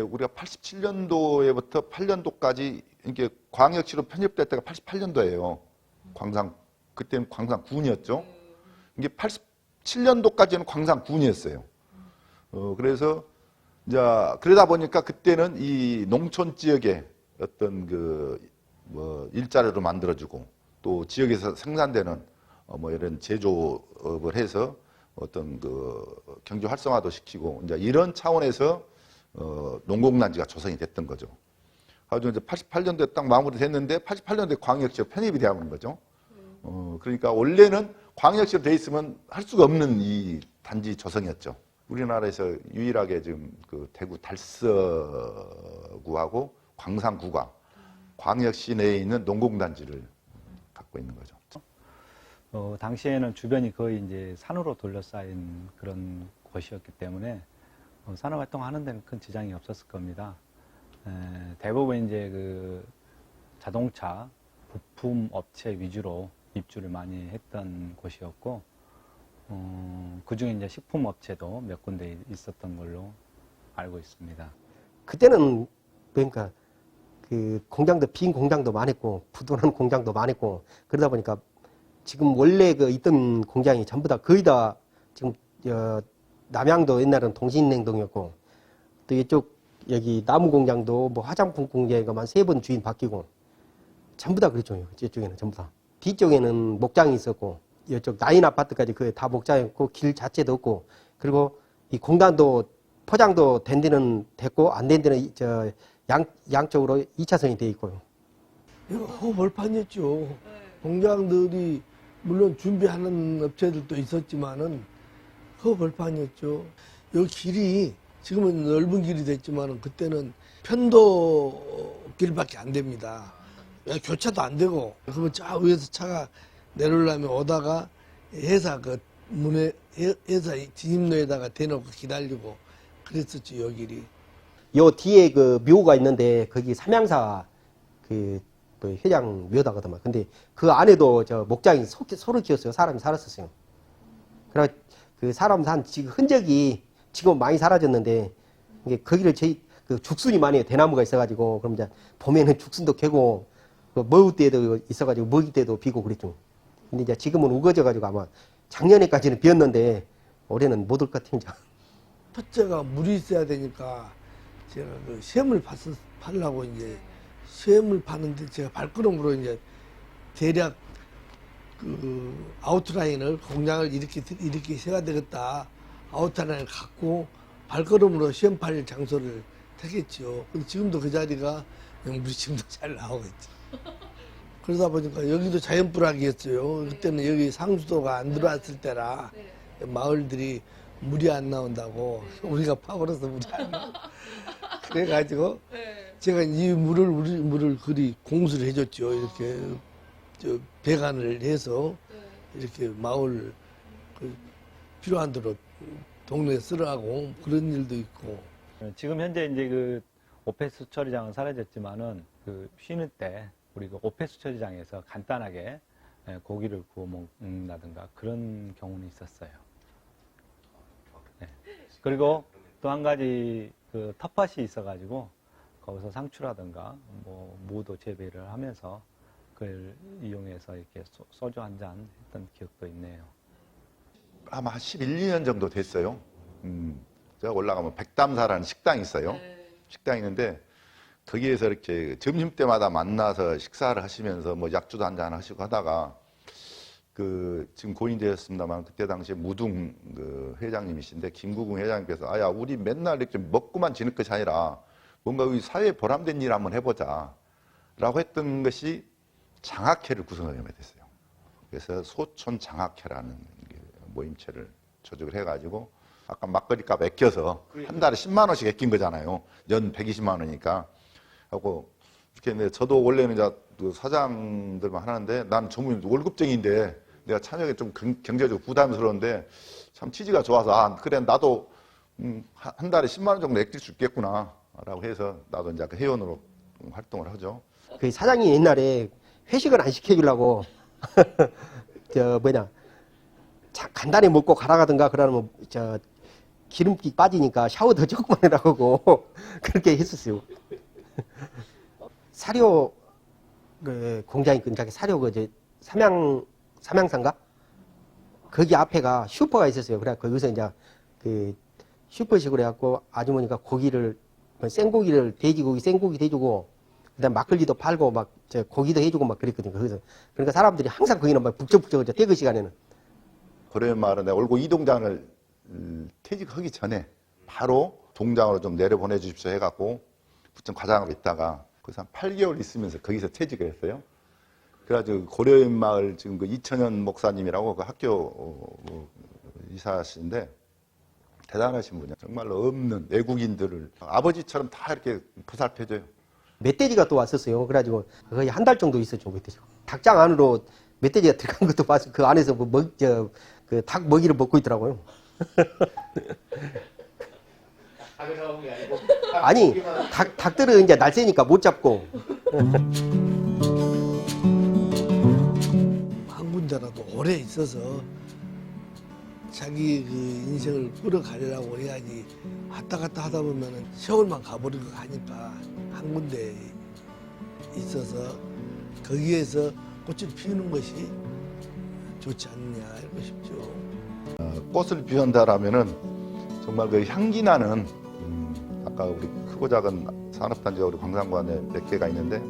우리가 87년도에부터 8년도까지 이게 광역시로 편입될 때가 88년도예요. 광산 그때는 광산군이었죠. 이게 87년도까지는 광산군이었어요. 어, 그래서 이제 그러다 보니까 그때는 이 농촌 지역에 어떤 그 뭐 일자리로 만들어주고 또 지역에서 생산되는 어, 뭐 이런 제조업을 해서 어떤 그 경제 활성화도 시키고 이제 이런 차원에서 어, 농공단지가 조성이 됐던 거죠. 아주 이제 88년도에 딱 마무리됐는데 88년도에 광역시로 편입이 되는 거죠. 어, 그러니까 원래는 광역시로 돼 있으면 할 수가 없는 이 단지 조성이었죠. 우리나라에서 유일하게 지금 그 대구 달서구하고 광산구가 광역시 내에 있는 농공단지를 갖고 있는 거죠. 어, 당시에는 주변이 거의 이제 산으로 둘러싸인 그런 곳이었기 때문에 어, 산업 활동 하는 데는 큰 지장이 없었을 겁니다. 에, 대부분 이제 그 자동차 부품 업체 위주로 입주를 많이 했던 곳이었고, 어, 그 중에 이제 식품 업체도 몇 군데 있었던 걸로 알고 있습니다. 그때는 그러니까 그 공장도 빈 공장도 많았고 부도난 공장도 많았고 그러다 보니까 지금 원래 그 있던 공장이 전부 다 거의 다 지금 어, 남양도 옛날은 동신냉동이었고 또 이쪽 여기 나무 공장도 뭐 화장품 공장에만 세 번 주인 바뀌고 전부 다 그랬죠. 이쪽에는 전부 다 뒤쪽에는 목장이 있었고 이쪽 나인 아파트까지 그 다 목장이었고 길 자체도 없고 그리고 이 공단도 포장도 된 데는 됐고 안 된 데는 이- 저 양, 양쪽으로 2차선이 돼 있고요. 이거 허벌판이었죠. 공장들이 물론 준비하는 업체들도 있었지만은 허벌판이었죠. 이 길이 지금은 넓은 길이 됐지만은 그때는 편도 길밖에 안 됩니다. 야, 교차도 안 되고 그러면 저 위에서 차가 내려오려면 오다가 회사 그 문에 회- 회사 진입로에다가 대놓고 기다리고 그랬었죠 요 길이. 요 뒤에 그 묘가 있는데 거기 삼양사 그, 그 회장 묘다거든요. 근데 그 안에도 저 목장이 소, 소를 키웠어요. 사람이 살았었어요. 그래 그 사람 산 지금 흔적이 지금 많이 사라졌는데 이게 거기를 저희 그 죽순이 많이 해요. 대나무가 있어가지고 그럼 이제 봄에는 죽순도 캐고 그 먹을 때도 있어가지고 먹이 때도 비고 그랬죠. 근데 이제 지금은 우거져가지고 아마 작년에까지는 비었는데 올해는 못 올 것. 이제. 첫째가 물이 있어야 되니까 제가 그 샘을 팠, 팔라고 이제 샘을 파는데 제가 발걸음으로 이제 대략 그 아웃라인을 공장을 이렇게 이렇게 세야 되겠다 아웃라인을 갖고 발걸음으로 시험 팔 장소를 택했죠. 지금도 그 자리가 물이 지금도 잘 나오고 있죠. 그러다 보니까 여기도 자연불락이었어요. 그때는 여기 상수도가 안 들어왔을 때라 마을들이 물이 안 나온다고 우리가 파버려서 물이 안 나와. 그래가지고 제가 이 물을 우리 물을 그리 공수를 해줬죠. 이렇게 저 배관을 해서 이렇게 마을 그 필요한 대로 동네 쓰라고 그런 일도 있고 어, 지금 현재 이제 그 오페스 처리장은 사라졌지만은 그 쉬는 때 우리 그 오페스 처리장에서 간단하게 예, 고기를 구워 먹는다든가 그런 경우는 있었어요. 네. 그리고 또 한 가지 그 텃밭이 있어가지고 거기서 상추라든가 뭐 무도 재배를 하면서 그걸 이용해서 이렇게 소- 소주 한 잔 했던 기억도 있네요. 아마 한 11, 2년 정도 됐어요. 음, 제가 올라가면 백담사라는 식당이 있어요. 식당이 있는데 거기에서 이렇게 점심 때마다 만나서 식사를 하시면서 뭐 약주도 한 잔 하시고 하다가 그 지금 고인되었습니다만 그때 당시에 무둥 그 회장님이신데 김구궁 회장님께서 아야 우리 맨날 이렇게 먹고만 지낼 것이 아니라 뭔가 우리 사회에 보람된 일 한번 해보자라고 했던 것이 장학회를 구성하게 됐어요. 그래서 소촌 장학회라는 게 모임체를 조직을 해가지고 아까 막걸리 값 아껴서 한 달에 10만 원씩 아낀 거잖아요. 연 120만 원이니까 하고 이렇게 근데 저도 원래는 이제 그 사장들만 하는데 난 전문 월급쟁이인데 내가 참여하기 좀 경- 경제적으로 부담스러운데 참 취지가 좋아서 아 그래 나도 음, 한- 한 달에 10만 원 정도 아낄 수 있겠구나라고 해서 나도 이제 그 회원으로 활동을 하죠. 그 사장이 옛날에 회식을 안 시켜주려고 저 뭐냐 자, 간단히 먹고 가라가든가 그러면 저 기름기 빠지니까 샤워 더 조금만 해라고 그렇게 했었어요. 사료 그 공장이 근처에 사료 그 이제 삼양 삼양산가 거기 앞에가 슈퍼가 있었어요. 그래 거기서 이제 그 슈퍼식으로 해갖고 아주머니가 고기를 뭐 생고기를 돼지고기 생고기 해주고 그다음 막걸리도 팔고 막저 고기도 해주고 막 그랬거든요. 거기서 그러니까 사람들이 항상 거기는 막 북적북적 퇴근 시간에는 고려인 마을은 내가 올고 이 동장을 음, 퇴직하기 전에 바로 동장으로 좀 내려보내 주십시오 해갖고 부천 과장으로 있다가 거기서 한 8개월 있으면서 거기서 퇴직을 했어요. 그래가지고 고려인 마을 지금 그 이천현 목사님이라고 그 학교 어, 뭐 이사하신데 대단하신 분이야. 정말로 없는 외국인들을 아버지처럼 다 이렇게 보살펴줘요. 멧돼지가 또 왔었어요. 그래가지고 거의 한 달 정도 있었죠, 멧돼지가. 닭장 안으로 멧돼지가 들어간 것도 봤어. 그 안에서 뭐 먹, 저, 그 닭 먹이를 먹고 있더라고요. 아니, 닭, 닭들은 이제 날쌔니까 못 잡고. 한 군데라도 오래 있어서 자기 그 인생을 끌어가려고 해야지 왔다 갔다 하다 보면은 세월만 가버리고 하니까 한 군데 있어서 거기에서 꽃을 피우는 것이 좋지 않냐 이러고 싶죠. 어, 꽃을 피운다라면은 정말 그 향기 나는 음, 아까 우리 크고 작은 산업단지가 우리 광산관에 몇 개가 있는데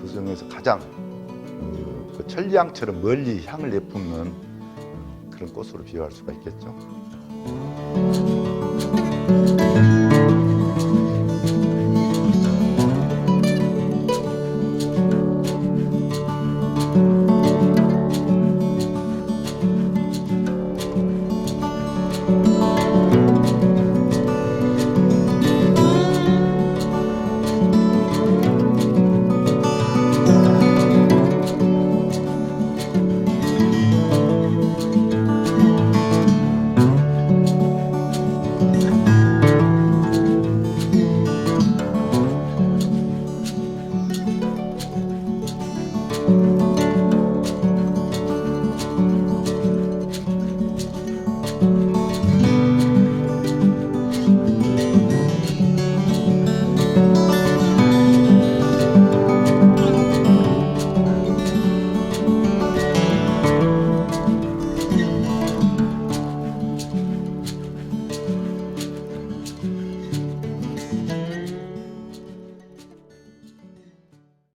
그 중에서 가장 그, 그 천리향처럼 멀리 향을 내뿜는 음, 그런 꽃으로 비유할 수가 있겠죠.